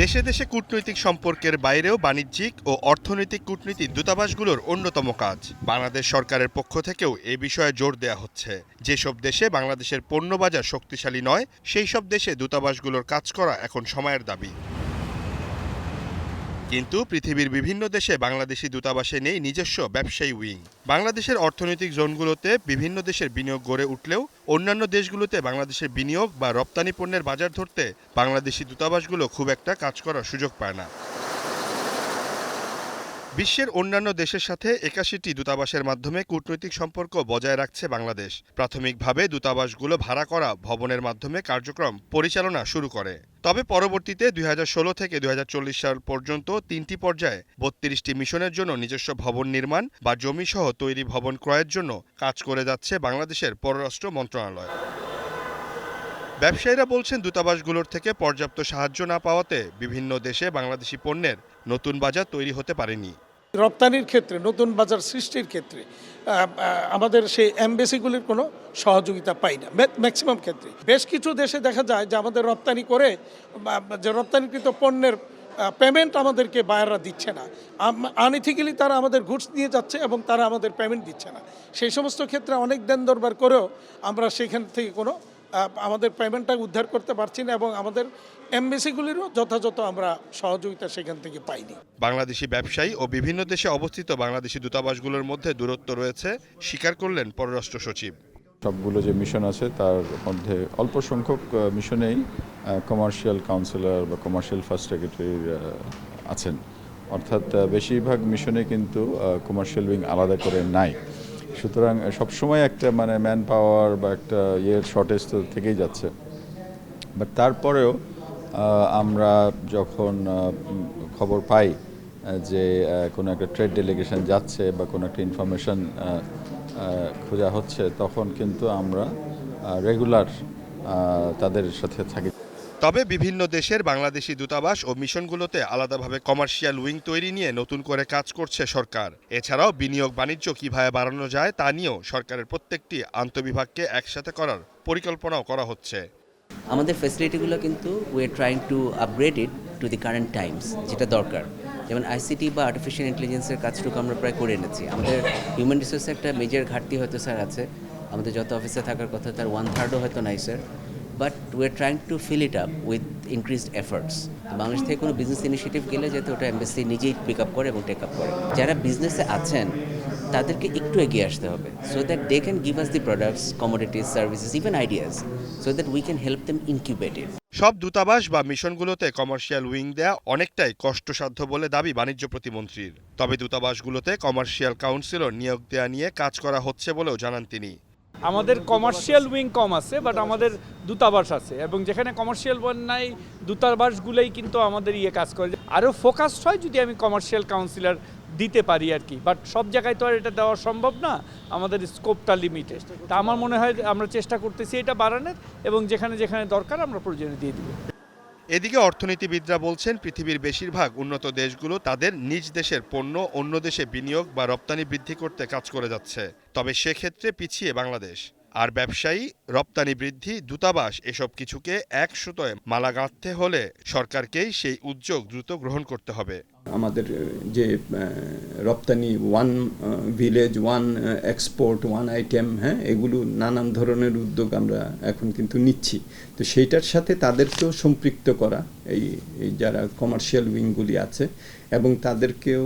দেশে দেশে কূটনৈতিক সম্পর্কের বাইরেও বাণিজ্যিক ও অর্থনৈতিক কূটনীতি দূতাবাসগুলোর অন্যতম কাজ। বাংলাদেশ সরকারের পক্ষ থেকেও এ বিষয়ে জোর দেয়া হচ্ছে। যেসব দেশে বাংলাদেশের পণ্য বাজার শক্তিশালী নয় সেই সব দেশে দূতাবাসগুলোর কাজ করা এখন সময়ের দাবি। কিন্তু পৃথিবীর বিভিন্ন দেশে বাংলাদেশি দূতাবাসে নেই নিজস্ব ব্যবসায়ী উইং। বাংলাদেশের অর্থনৈতিক জোনগুলোতে বিভিন্ন দেশের বিনিয়োগ গড়ে উঠলেও অন্যান্য দেশগুলোতে বাংলাদেশের বিনিয়োগ বা রপ্তানি পণ্যের বাজার ধরতে বাংলাদেশি দূতাবাসগুলো খুব একটা কাজ করার সুযোগ পায় না। বিশ্বের অন্যান্য দেশের সাথে একাশিটি দূতাবাসের মাধ্যমে কূটনৈতিক সম্পর্ক বজায় রাখছে বাংলাদেশ। প্রাথমিকভাবে দূতাবাসগুলো ভাড়া করা ভবনের মাধ্যমে কার্যক্রম পরিচালনা শুরু করে। তবে পরবর্তীতে দুই হাজার ষোলো থেকে দুই হাজার চল্লিশ সাল পর্যন্ত তিনটি পর্যায়ে বত্রিশটি মিশনের জন্য নিজস্ব ভবন নির্মাণ বা জমিসহ তৈরি ভবন ক্রয়ের জন্য কাজ করে যাচ্ছে বাংলাদেশের পররাষ্ট্র মন্ত্রণালয়। ব্যবসায়ীরা বলছেন দূতাবাসগুলোর থেকে পর্যাপ্ত সাহায্য না পাওয়াতে বিভিন্ন দেশে বাংলাদেশি পণ্যের নতুন বাজার তৈরি হতে পারেনি। রপ্তানির ক্ষেত্রে, নতুন বাজার সৃষ্টির ক্ষেত্রে আমাদের সেই এমবেসিগুলির কোনো সহযোগিতা পাই না ম্যাক্সিমাম ক্ষেত্রে। বেশ কিছু দেশে দেখা যায় যে আমাদের রপ্তানি করে যে রপ্তানিকৃত পণ্যের পেমেন্ট আমাদেরকে বায়াররা দিচ্ছে না। আনইথিক্যালি তারা আমাদের গুডস নিয়ে যাচ্ছে এবং তারা আমাদের পেমেন্ট দিচ্ছে না। সেই সমস্ত ক্ষেত্রে অনেক দেন দরবার করেও আমরা সেখান থেকে কোনো আমাদের পেমেন্টটা উদ্ধার করতে পারছি না এবং আমাদের এমবেসিগুলিরও যথাযথ আমরা সহযোগিতা সেখান থেকে পাইনি। বাংলাদেশি ব্যবসায়ী ও বিভিন্ন দেশে অবস্থিত বাংলাদেশি দূতাবাসগুলোর মধ্যে দূরত্ব রয়েছে স্বীকার করলেন পররাষ্ট্র সচিব। সবগুলো যে মিশন আছে তার মধ্যে অল্প সংখ্যক মিশনেই কমার্শিয়াল কাউন্সিলর বা কমার্শিয়াল ফার্স্ট সেক্রেটারি আছেন। অর্থাৎ বেশিরভাগ মিশনে কিন্তু কমার্শিয়াল উইং আলাদা করে নাই। সুতরাং সবসময় একটা মানে ম্যান পাওয়ার বা একটা ইয়ের শর্টেজ তো থেকেই যাচ্ছে। বাট তারপরেও আমরা যখন খবর পাই যে কোনো একটা ট্রেড ডেলিগেশন যাচ্ছে বা কোনো একটা ইনফরমেশন খোঁজা হচ্ছে, তখন কিন্তু আমরা রেগুলার তাদের সাথে থাকি। তবে বিভিন্ন দেশের বাংলাদেশি দূতাবাস ও মিশনগুলোতে আলাদাভাবে কমার্শিয়াল উইং তৈরি নিয়ে নতুন করে কাজ করছে সরকার। এছাড়াও বিনিয়োগ বাণিজ্য কীভাবে বাড়ানো যায় তা নিয়েও সরকারের প্রত্যেকটি আন্তবিভাগকে একসাথে করার পরিকল্পনাও করা হচ্ছে। আমাদের ফেসিলিটিগুলো কিন্তু we trying to upgrade it to the current times যেটা দরকার। যেমন আইসিটি বা আর্টিফিশিয়াল ইন্টেলিজেন্সের কাজটুকু আমরা প্রায় করে এনেছি। আমাদের হিউম্যান রিসোর্সে একটা মেজর ঘাটতি হয়তো স্যার আছে। আমাদের যত অফিসে থাকার কথা, তার ওয়ান থার্ডও হয়তো নাই sir but we are trying to fill it up with increased efforts Bangladesh থেকে কোনো বিজনেস ইনিশিয়েটিভ গেলে যাতে ওটা এমবেসি নিজেই পিক আপ করে এবং টেক আপ করে। যারা বিজনেসে আছেন, তাদেরকে একটু এগিয়ে আসতে হবে so that they can give us the products commodities services even ideas so that we can help them incubate it সব দূতাবাস বা মিশনগুলোতে কমার্শিয়াল উইং দেয়া অনেকটাই কষ্টসাধ্য বলে দাবি বাণিজ্য প্রতিমন্ত্রীর। তবে দূতাবাসগুলোতে কমার্শিয়াল কাউন্সিলর নিয়োগ দেয়া নিয়ে কাজ করা হচ্ছে বলেও জানান তিনি। আমাদের কমার্শিয়াল উইং কম আছে বাট আমাদের দূতাবাস আছে। এবং যেখানে কমার্শিয়াল ওয়ান নাই, দূতাবাসগুলোই কিন্তু আমাদের ইয়ে কাজ করে। আরও ফোকাসড হয় যদি আমি কমার্শিয়াল কাউন্সিলর দিতে পারি আর কি। বাট সব জায়গায় তো আর এটা দেওয়া সম্ভব না, আমাদের স্কোপটা লিমিটেড তা আমার মনে হয় আমরা চেষ্টা করতেছি এটা বাড়ানোর, এবং যেখানে যেখানে দরকার আমরা প্রয়োজনে দিয়ে দিব। এদিকে অর্থনীতিবিদরা বলছেন, পৃথিবীর বেশিরভাগ উন্নত দেশগুলো তাদের নিজ দেশের পণ্য, অন্য দেশে বিনিয়োগ বা রপ্তানি বৃদ্ধি করতে কাজ করে যাচ্ছে। তবে সেক্ষেত্রে পিছিয়ে বাংলাদেশ। আর ব্যবসায়ী, রপ্তানি বৃদ্ধি, দূতাবাস এসব কিছুকে এক সুতোয় মালা গাঁথতে হলে সরকারকেই সেই উদ্যোগ দ্রুত গ্রহণ করতে হবে। আমাদের যে রপ্তানি one village, one export, one item হ্যাঁ এগুলো নানান ধরনের উদ্যোগ আমরা এখন কিন্তু নিচ্ছি। তো সেইটার সাথে তাদেরকেও সম্পৃক্ত করা এই যারা কমার্শিয়াল উইংগুলি আছে এবং তাদেরকেও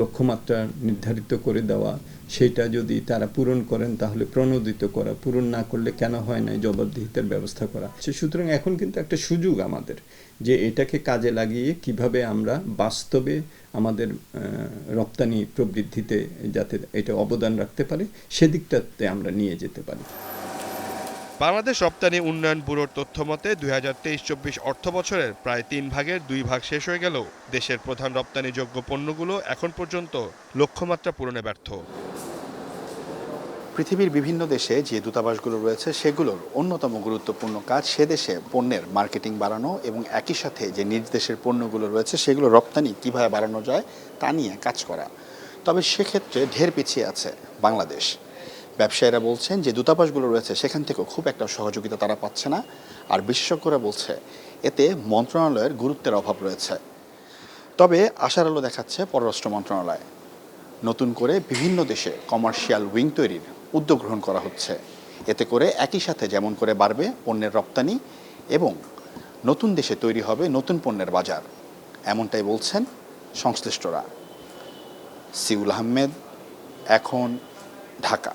লক্ষ্যমাত্রা নির্ধারিত করে দেওয়া, সেটা যদি তারা পূরণ করেন তাহলে প্রণোদিত করা, পূরণ না করলে কেন হয় না জবাবদিহিতার ব্যবস্থা করা। সুতরাং এখন কিন্তু একটা সুযোগ আমাদের যে এটাকে কাজে লাগিয়ে কীভাবে আমরা বাস্তবে আমাদের রপ্তানি প্রবৃদ্ধিতে যাতে এটা অবদান রাখতে পারে, সেদিকটাতে আমরা নিয়ে যেতে পারি। বাংলাদেশ রপ্তানি উন্নয়ন ব্যুরোর তথ্য মতে দুই হাজার তেইশ চব্বিশ অর্থ বছরের প্রায় তিন ভাগের দুই ভাগ শেষ হয়ে গেলেও দেশের প্রধান রপ্তানিযোগ্য পণ্যগুলো এখন পর্যন্ত লক্ষ্যমাত্রা পূরণে ব্যর্থ। পৃথিবীর বিভিন্ন দেশে যে দূতাবাসগুলো রয়েছে, সেগুলোর অন্যতম গুরুত্বপূর্ণ কাজ সে দেশে পণ্যের মার্কেটিং বাড়ানো এবং একই সাথে যে নিজ দেশের পণ্যগুলো রয়েছে, সেগুলো রপ্তানি কীভাবে বাড়ানো যায় তা নিয়ে কাজ করা। তবে সেক্ষেত্রে ঢের পিছিয়ে আছে বাংলাদেশ। ব্যবসায়ীরা বলছেন যে দূতাবাসগুলো রয়েছে, সেখান থেকেও খুব একটা সহযোগিতা তারা পাচ্ছে না। আর বিশেষজ্ঞরা বলছে, এতে মন্ত্রণালয়ের গুরুত্বের অভাব রয়েছে। তবে আশার আলো দেখাচ্ছে পররাষ্ট্র মন্ত্রণালয়। নতুন করে বিভিন্ন দেশে কমার্শিয়াল উইং তৈরির উদ্যোগ গ্রহণ করা হচ্ছে। এতে করে একই সাথে যেমন করে বাড়বে পণ্যের রপ্তানি এবং নতুন দেশে তৈরি হবে নতুন পণ্যের বাজার। এমনটাই বলছেন সংশ্লিষ্টরা। সিউল আহমেদ, এখন ঢাকা।